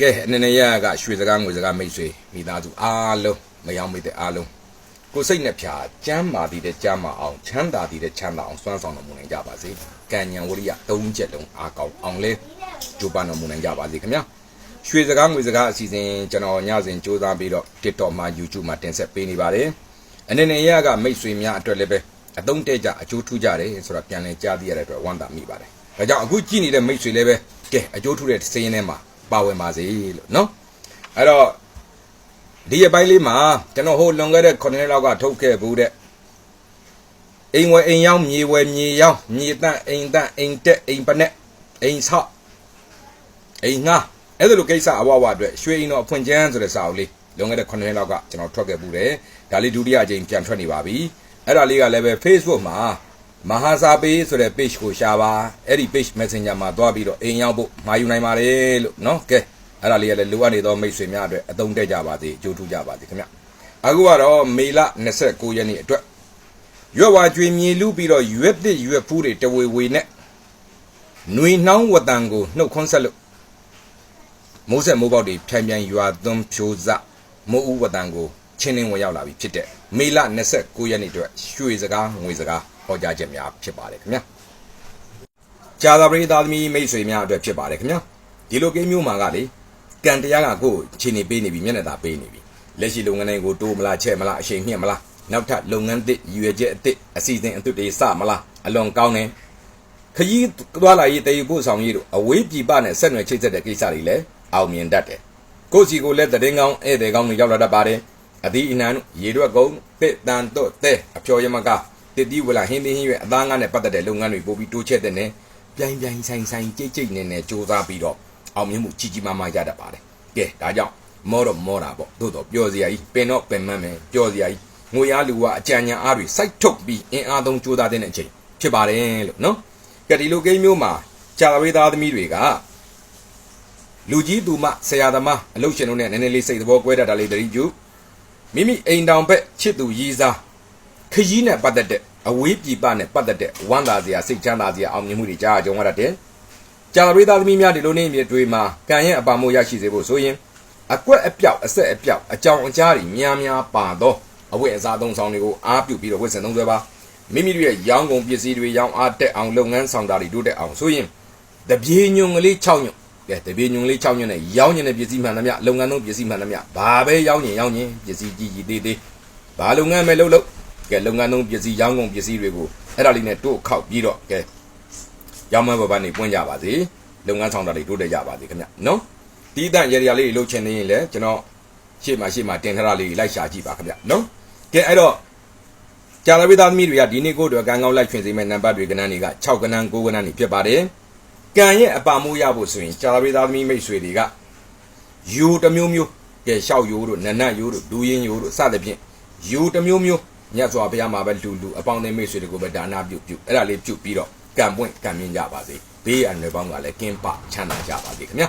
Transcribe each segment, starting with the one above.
ကဲအနေနဲ့ရကရွှေစကားငွေစကားမိတ်ဆွေမိသားစုအားလုံးမယောင်မိတဲ့အားလုံးကိုယ်စိတ်နဲ့ဖြာကျမ်းမာတည်တဲ့ကျမ်းမာအောင်ချမ်းသာတည်တဲ့ချမ်းသာအောင်စွမ်းဆောင်တော်မူနိုင်ကြပါစေကံဉဏ်ဝရိယသုံးချက်လုံးအားကောင်းအောင်လဲကြိုးပမ်းတော်မူနိုင်ကြပါစေခင်ဗျာရွှေစကားငွေစကားအစီအစဉ်ကျွန်တော်ညစဉ်စူးစမ်းပြီးတော့ TikTok မှာ YouTube မှာတင်ဆက်ပေးနေပါတယ်အနေနဲ့ရကမိတ်ဆွေများအတွက်လည်းပဲအသုံးတဲ့ကြအကျိုးထူးကြတယ်ဆိုတာပြန်လည်ကြားသိရတဲ့အတွက်ဝမ်းသာမိပါတယ်ဒါကြောင့်အခုကြည့်နေတဲ့မိတ်ဆွေလည်းပဲကဲအကျိုးထူးတဲ့စည်ရင်းထဲမှာ ပါဝင်ပါစေလို့နော်အဲ့တော့ဒီအပိုင်းလေးမှာကျွန်တော်ဟိုလွန်ခဲ့တဲ့9နှစ်လောက်ကထုတ်ခဲ့ဘူးတဲ့အိမ်ဝယ်အိမ်ရောက်မြေဝယ်မြေရောက်မြေတန့်အိမ်တန့်အိမ်တက်အိမ်ပနက်အိမ်ဆောက်အိမ်ငှားအဲ့ဒါလိုကိစ္စအဝဝအတွက်ရွှေအိမ်တော်အဖွင့်ချမ်းဆိုတဲ့စာအုပ်လေးလွန်ခဲ့တဲ့9နှစ်လောက်ကကျွန်တော်ထွက်ခဲ့ဘူးတယ်ဒါလေးဒုတိယအကြိမ်ပြန်ထွက်နေပါပြီအဲ့ဒါလေးကလည်းပဲ Facebook မှာ မဟာစာပေဆိုတဲ့ page ကိုရှာပါအဲ့ဒီ page messenger မှာသွားပြီးတော့အိမ်ရောက်ဖို့မာယူနိုင်ပါတယ်လို့နော်ကဲအဲ့ဒါလေးကလည်းလိုအပ်နေသောမိတ်ဆွေများအတွက်အသုံးတတ်ကြပါစေကြိုးထူးကြပါစေခင်ဗျအခုကတော့မေလ29ရက်နေ့အတွက်ရွက်ဝါကျွေမြေလူပြီးတော့ရွက်တစ်ရွက်ဖူးတွေတဝေဝေနဲ့ຫນွေနှောင်းဝတန်ကိုနှုတ်ခွန်းဆက်လို့မိုးဆက်မိုးပေါက်တွေဖြန်ဖြန်ရွာသွန်းဖြိုးစမိုးဥဝတန်ကိုချင်းနှင်းဝင်ရောက်လာပြီဖြစ်တဲ့မေလ29ရက်နေ့အတွက်ရွှေစကားငွေစကား ဟောကြားချက်များဖြစ်ပါတယ်ခင်ဗျာကြာသာပရိသတ်သမီးမိတ်ဆွေများအတွက်ဖြစ်ပါတယ်ခင်ဗျာဒီလိုကိန်းမျိုးမှာကလေကံတရားကကိုယ်ခြေနေပေးနေပြီမျက်နှာသာပေးနေပြီလက်ရှိလုပ်ငန်းတွေကိုတိုးမလားချဲ့မလားအရှိန်မြင့်မလားနောက်ထပ်လုပ်ငန်းသစ်ရွေချက်အသစ်အစီအစဉ်အသစ်တွေစမလားအလွန်ကောင်းတယ်ခရီးသွားလာရေးတည်ယူဖို့ဆောင်ရေးတို့အဝေးပြည်ပနဲ့ဆက်နွယ်ချိတ်ဆက်တဲ့ကိစ္စတွေလည်းအောင်မြင်တတ်တယ်ကိုယ့်စီကိုလည်းတည်င်းကောင်းဧည့်သည်ကောင်းတွေရောက်လာတတ်ပါတယ်အသီးအနှံတို့ရေရွက်ကုန်းတစ်တန်တော့တဲ့အဖျော်ရမက တစ်တီးဝလာဟင်းသင်းဟင်းရွက်အသားငါးနဲ့ပတ်သက်တဲ့လုပ်ငန်းတွေပို့ပြီးတိုးချဲ့တဲ့နဲ့ပြိုင်ပြိုင်ဆိုင်ဆိုင်ကြိတ်ကြိတ်နဲ့နဲ့စူးစမ်းပြီးတော့အောင်မြင်မှုကြီးကြီးမားမားရတတ်ပါတယ်ကဲဒါကြောင့်မောတော့မောတာပေါ့သို့တော့ပျော်စရာကြီးပင်တော့ပင်မမယ်ပျော်စရာကြီးငွေအားလူကအကြံဉာဏ်အားတွေစိုက်ထုတ်ပြီးအင်အားသုံးကြိုးစားတဲ့အချိန်ဖြစ်ပါတယ်လို့နော်ကဲဒီလိုကိန်းမျိုးမှာကြာဝေးသားသမီးတွေကလူကြီးသူမဆရာသမားအလုပ်ရှင်တို့နဲ့နည်းနည်းလေးစိတ်သဘောကွဲတတ်တာလေးတတိကျမိမိအိမ်တောင်ဘက်ချစ်သူရည်စား ခရီးနဲ့ပတ်သက်တဲ့အဝေးပြည်ပနဲ့ပတ်သက်တဲ့ဝမ်းသာစရာစိတ်ချမ်းသာစရာအောင်မြင်မှုတွေကြားကြုံရတတ်တယ်။ကြာပရိသတ်သမီးများဒီလိုနေမြေတွေမှာကံရဲ့အပါမိုးရရှိစေဖို့ဆိုရင်အကွက်အပြောက်အဆက်အပြောက်အကြောင်အကြားတွေများများပါသောအဝတ်အစားသုံးဆောင်တွေကိုအားပြုပြီးတော့ဝတ်ဆင်သုံးစွဲပါမိမိတို့ရဲ့ရောင်းကုန်ပစ္စည်းတွေရောင်းအားတက်အောင်လုပ်ငန်းဆောင်တာတွေတိုးတက်အောင်ဆိုရင်တပြေညွန်ကလေး6ညွန်ကဲတပြေညွန်ကလေး6ညွန်နဲ့ရောင်းညင်တဲ့ပစ္စည်းမှန်သမျှလုပ်ငန်းသုံးပစ္စည်းမှန်သမျှဘာပဲရောင်းညင်ရောင်းညင်ပစ္စည်းကြီးကြီးသေးသေးဘာလုပ်ငန်းပဲလုပ်လို့ ကဲလုပ်ငန်းသုံးပစ္စည်းရောင်းကုန်ပစ္စည်းတွေကိုအဲ့ဒါလေးနဲ့တို့ခောက်ပြီးတော့ကဲရောင်းမဘဘနေပွင့်ကြပါစေလုပ်ငန်းဆောင်တာတွေတိုးတက်ကြပါစေခင်ဗျနော်တီးတန့်ရေရာလေးလှုပ်ချင်နေရင်လည်းကျွန်တော်ရှေ့မှာရှေ့မှာတင်ထရလေးလိုက်ရှာကြည့်ပါခင်ဗျနော်ကဲအဲ့တော့ကြာလပိသားသမီးတွေကဒီနေ့ကိုတော့ကံကောင်းလိုက်ချွင်စေမဲ့နံပါတ်တွေကဏ္ဍတွေက6ကဏ္ဍ9ကဏ္ဍတွေဖြစ်ပါတယ်ကံရဲ့အပါမိုးရဖို့ဆိုရင်ကြာလပိသားသမီးမိတ်ဆွေတွေကယူတစ်မျိုးမျိုးကဲရှောက်ယူတို့နနတ်ယူတို့ဒူးရင်ယူတို့စသဖြင့်ယူတစ်မျိုးမျိုး မြတ်စွာဘုရားမှာပဲလူလူအပေါင်းအသင်းမိတ်ဆွေတွေကိုပဲဒါနပြုပြုအဲ့ဒါလေးပြုပြီးတော့ကံပွင့်ကံမြင့်ကြပါစေဘေးရန်တွေပေါင်းကလည်းကင်းပချမ်းသာကြပါစေခင်ဗျာ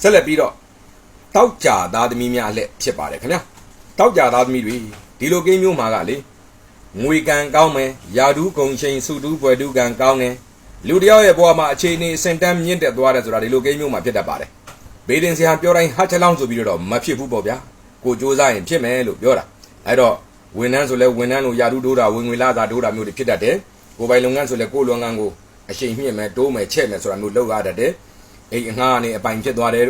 ဆက်လက်ပြီးတော့တောက်ကြသားသမီးများအလက်ဖြစ်ပါတယ်ခင်ဗျာတောက်ကြသားသမီးတွေဒီလိုကိန်းမျိုးမှာကလေငွေကံကောင်းမယ်ယာဒူးကုံချိန်စုတူးပွဲတူးကံကောင်းတယ်လူတယောက်ရဲ့ဘဝမှာအခြေအနေအစင်တန်းမြင့်တက်သွားတယ်ဆိုတာဒီလိုကိန်းမျိုးမှာဖြစ်တတ်ပါတယ်ဘေးတင်ဆရာပြောတိုင်းဟာချက်လောင်းဆိုပြီးတော့မဖြစ်ဘူးပေါ့ဗျာကိုစူးစမ်းရင်ဖြစ်မယ်လို့ပြောတာအဲ့တော့ ဝန်ထမ်းဆိုလဲဝန်ထမ်းလိုယာဒူးတိုးတာဝင်ငွေလာတာတိုးတာမျိုးတွေဖြစ်တတ်တယ်ကိုပိုင်လုပ်ငန်းဆိုလဲကိုလုပ်ငန်းကိုအရှိန်မြင့်မယ်တိုးမယ်ချဲ့မယ်ဆိုတာမျိုးလုပ်ရတတ်တယ်အိမ်အငှားကနေအပိုင်ဖြစ်သွားတယ်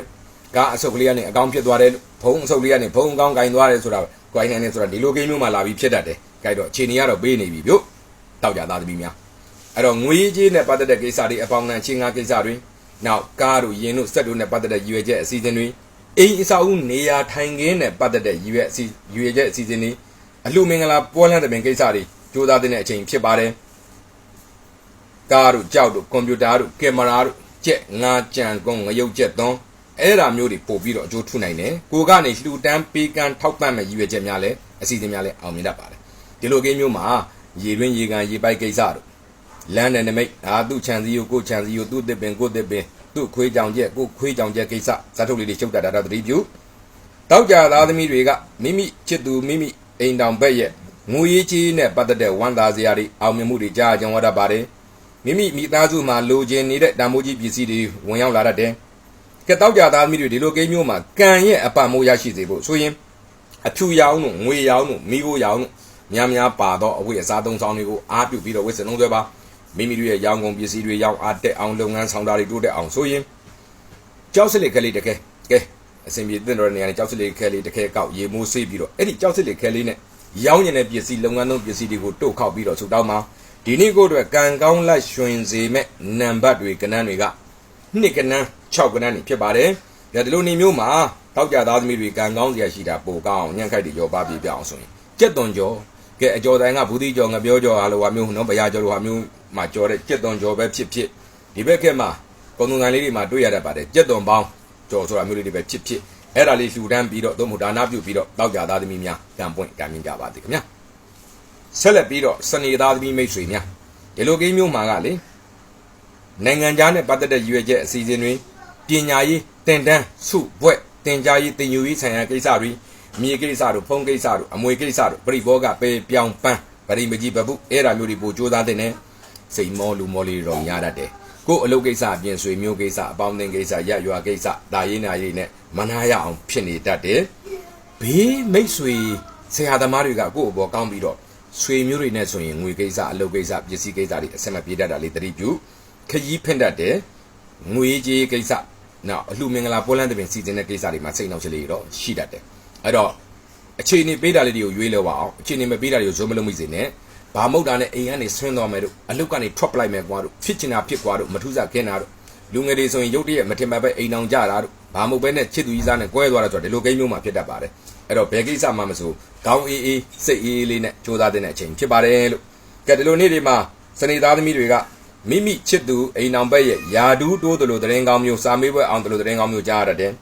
ကားအဆုပ်ကလေးကနေအကောင်းဖြစ်သွားတယ်ဖုံးအဆုပ်လေးကနေဖုံးအကောင်းကင်သွားတယ်ဆိုတာကိုင်းနေတယ်ဆိုတာဒီလိုကိန်းမျိုးမှလာပြီးဖြစ်တတ်တယ်ကြိုက်တော့အခြေအနေကတော့ပေးနေပြီဗျို့တောက်ကြသားသမီးများအဲ့တော့ငွေကြီးနဲ့ပတ်သက်တဲ့ကိစ္စတွေအပေါင်းနဲ့ချင်းငါကိစ္စတွေနောက်ကားတို့ယင်းတို့စက်တို့နဲ့ပတ်သက်တဲ့ရည်ရွယ်ချက်အစီအစဉ်တွေအိမ်အဆောက်အဦနေရာထိုင်ခင်းနဲ့ပတ်သက်တဲ့ရည်ရွယ်အစီရည်ရွယ်ချက်အစီအစဉ်တွေ အလှမင်္ဂလာပွဲလမ်းတဲ့ပင်ကိစ္စတွေကြိုးစားတဲ့အချိန်ဖြစ်ပါတယ်ကားတို့ကြောက်တို့ကွန်ပျူတာတို့ကင်မရာတို့ကြက်ငါကြံကုန်းငရုတ်ကြက်သွန်းအဲ့ဒါမျိုးတွေပို့ပြီးတော့အကျိုးထူနိုင်တယ်ကိုကနေလှူတန်းပေးကမ်းထောက်ပံ့မဲ့ရည်ရွယ်ချက်များလည်းအစီအစဉ်များလည်းအောင်မြင်တတ်ပါတယ်ဒီလိုကိန်းမျိုးမှာရေတွင်းရေကန်ရေပိုက်ကိစ္စတို့လမ်းနဲ့နမိတ်အာသူ့ခြံစည်းကိုကိုခြံစည်းကိုသူ့တစ်ပင်ကိုတစ်ပင်သူ့ခွေးကြောင်ကျက်ကိုခွေးကြောင်ကျက်ကိစ္စဇာတ်ထုတ်လေးတွေချုပ်တတ်တာတော့သတိပြုတောက်ကြသားသမီးတွေကမိမိချစ်သူမိမိ အိမ်တောင်ဘက်ရဲ့ငွေရေးကြီးနဲ့ပတ်သက်တဲ့ဝန်သားစရာတွေအောင်မြင်မှုတွေကြားကြုံရတတ်ပါတယ်မိမိမိသားစုမှာလိုချင်နေတဲ့တန်ဖိုးကြီးပစ္စည်းတွေဝင်ရောက်လာတတ်တယ်ကဲတောက်ကြသားသမီးတွေဒီလိုကိန်းမျိုးမှာကံရဲ့အပံမိုးရရှိစေဖို့ဆိုရင်အဖြူရောင်တို့ငွေရောင်တို့မိခိုးရောင်တို့များများပါတော့အဝိအစားသုံးဆောင်တွေကိုအားပြုပြီးတော့ဝိစလုံးသွဲပါမိမိတို့ရဲ့ရောင်ကုန်ပစ္စည်းတွေရောင်အားတက်အောင်လုပ်ငန်းဆောင်တာတွေတိုးတက်အောင်ဆိုရင်ကြောက်စလစ်ကလေးတကယ်ကဲ အစဉ်ပြေတင်တော်တဲ့နေရာနဲ့ကြောက်စလစ်ခဲလေးတကယ်ကောက်ရေမိုးဆေးပြီးတော့အဲ့ဒီကြောက်စလစ်ခဲလေးနဲ့ရောင်းနေတဲ့ပစ္စည်းလုပ်ငန်းသုံးပစ္စည်းတွေကိုတုတ်ခောက်ပြီးတော့ဆူတောင်းမှာဒီနေ့ကိုအတွက်ကံကောင်းလက်ရွှင်စေမဲ့နံပါတ်တွေကဏ္ဍတွေကနှစ်ကနန်း6ကနန်းနေဖြစ်ပါတယ်။ဒါဒီလိုနေမျိုးမှာတောက်ကြသားသမီးတွေကံကောင်းစရာရှိတာပိုကောင်းအောင်ညံ့ခိုက်တွေရောပါပြပြအောင်ဆိုရင်ကြက်သွန်ကြောကဲအကျော်တိုင်းကဘူးတိကျော်ငပြောကျော်ဟာလိုဟာမျိုးနော်ဗျာကျော်လိုဟာမျိုးမှာကျော်တဲ့ကြက်သွန်ကြောပဲဖြစ်ဖြစ်ဒီဘက်ကမှာကုံတုံကန်လေးတွေမှာတွေ့ရတတ်ပါတယ်ကြက်သွန်ပေါင်း ကျော်ဆိုတာမျိုးလေးတွေပဲဖြစ်ဖြစ်အဲ့ဒါလေးလှူဒန်းပြီးတော့သို့မဟုတ်ဒါနပြုပြီးတော့တောက်ကြသားသမီးများကံပွင့်ကံမြင့်ကြပါသည်ခင်ဗျာဆက်လက်ပြီးတော့စနေသားသမီးမိတ်ဆွေများဒီလိုကိန်းမျိုးမှာကလေနိုင်ငံခြားနဲ့ပတ်သက်တဲ့ရည်ရွယ်ချက်အစီအစဉ်တွေပညာရေးတင်တန်းစုဘွဲ့တင်ကြားရေးတင်ယူရေးဆိုင်ရာကိစ္စတွေမြေကိစ္စတို့ဖုံးကိစ္စတို့အမွေကိစ္စတို့ပြိဘောကပေပြောင်ပန်းဗရိမကြီးပပုအဲ့ဒါမျိုးတွေပို့ကြိုးစားတဲ့နဲ့စိတ်မောလူမောလေးတွေတော့များတတ်တယ် ကို့အလုပ်ကိစ္စအပြင်ဆွေမျိုးကိစ္စအပေါင်းအသင်းကိစ္စရက်ရွာကိစ္စဒါရေးနာရေးနဲ့မနာရအောင်ဖြစ်နေတတ်တယ်ဘေးမိတ်ဆွေဆရာသမားတွေကကို့အပေါ်ကောင်းပြီးတော့ဆွေမျိုးတွေနဲ့ဆိုရင်ငွေကိစ္စအလုပ်ကိစ္စပစ္စည်းကိစ္စတွေအဆက်မပြေတတ်တာလေးတတိပြုခကြီးဖင့်တတ်တယ်ငွေကြေးကိစ္စနောက်အလှမင်္ဂလာပွဲလန်းတဲ့ပင်စီစဉ်တဲ့ကိစ္စတွေမှာစိတ်နှောက်ချက်လေးတွေတော့ရှိတတ်တယ်အဲ့တော့အခြေအနေပေးတာလေးတွေကိုရွေးလို့ပါအောင်အခြေအနေမပေးတာတွေကိုဇုံမလုံးမိစေနဲ့ ဘာမဟုတ်တာနဲ့အိမ်ကနေဆွင်းသွားမယ်တို့အလုတ်ကနေထွက်ပလိုက်မယ်ကွာတို့ဖြစ်ချင်တာဖြစ်ကွာတို့မထူးစားခင်းတာတို့လူငယ်တွေဆိုရင်ရုတ်တရက်မထင်မှတ်ပဲအိမ်အောင်ကြတာတို့ဘာမဟုတ်ပဲနဲ့ချစ်သူကြီးစားနဲ့ကွဲသွားတာဆိုတော့ဒီလိုကိန်းမျိုးမှာဖြစ်တတ်ပါတယ်အဲ့တော့ဘယ်ကိစ္စမှမဆိုခေါင်းအေးအေးစိတ်အေးအေးလေးနဲ့ကြိုးစားတဲ့အချိန်ဖြစ်ပါတယ်လို့ကဲဒီလိုနေ့တွေမှာစနေသားသမီးတွေကမိမိချစ်သူအိမ်အောင်ဘက်ရဲ့ယာဒူးတိုးတယ်လို့သတင်းကောင်းမျိုးစာမေးပွဲအောင်တယ်လို့သတင်းကောင်းမျိုးကြားရတဲ့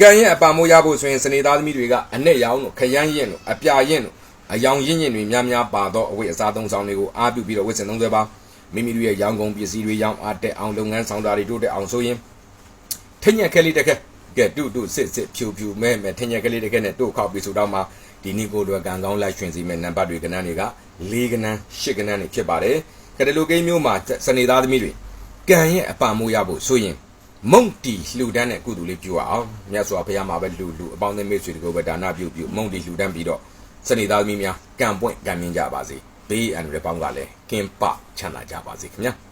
ကံရဲ့အပံမိုးရဖို့ဆိုရင်စနေသားသမီးတွေကအနဲ့ရောင်တို့ခရမ်းရင်တို့အပြာရင်တို့ အယောင်ရင်းရင်တွေများများပါတော့အဝိအစားသုံးဆောင်တွေကိုအားပြုပြီးတော့ဝစ်စင်သုံးသွဲပါမိမိတို့ရဲ့ရောင်ကုန်ပစ္စည်းတွေရောင်းအားတက်အောင်လုပ်ငန်းဆောင်တာတွေတိုးတက်အောင်ဆိုရင်ထညက်ခဲလေးတစ်ခက်ကဲတုတုစစ်စစ်ဖြူဖြူမဲမဲထညက်ကလေးတစ်ခက်နဲ့တို့ခောက်ပြီးဆိုတော့မှဒီနီကိုတို့ကံကောင်းလိုက်ရွှင်စီမဲ့နံပါတ်တွေကဏ္ဍတွေက၄ကဏ္ဍ၈ကဏ္ဍတွေဖြစ်ပါတယ်ကတလူကိန်းမျိုးမှာစနေသားသမီးတွေကံရဲ့အပံမိုးရဖို့ဆိုရင်မုံတီလှူဒန်းတဲ့ကုသိုလ်လေးပြုအောင်မြတ်စွာဘုရားမှာပဲလူလူအပေါင်းအသင်းမိတ်ဆွေတွေကိုပဲဒါနပြုပြုမုံတီလှူဒန်းပြီးတော့ စနေသားသမီးများကံပွင့်ကံမြင့်ကြပါစေဘေးအန္တရာယ်ပေါင်းကလည်းကင်းပချမ်းသာကြပါစေခင်ဗျာ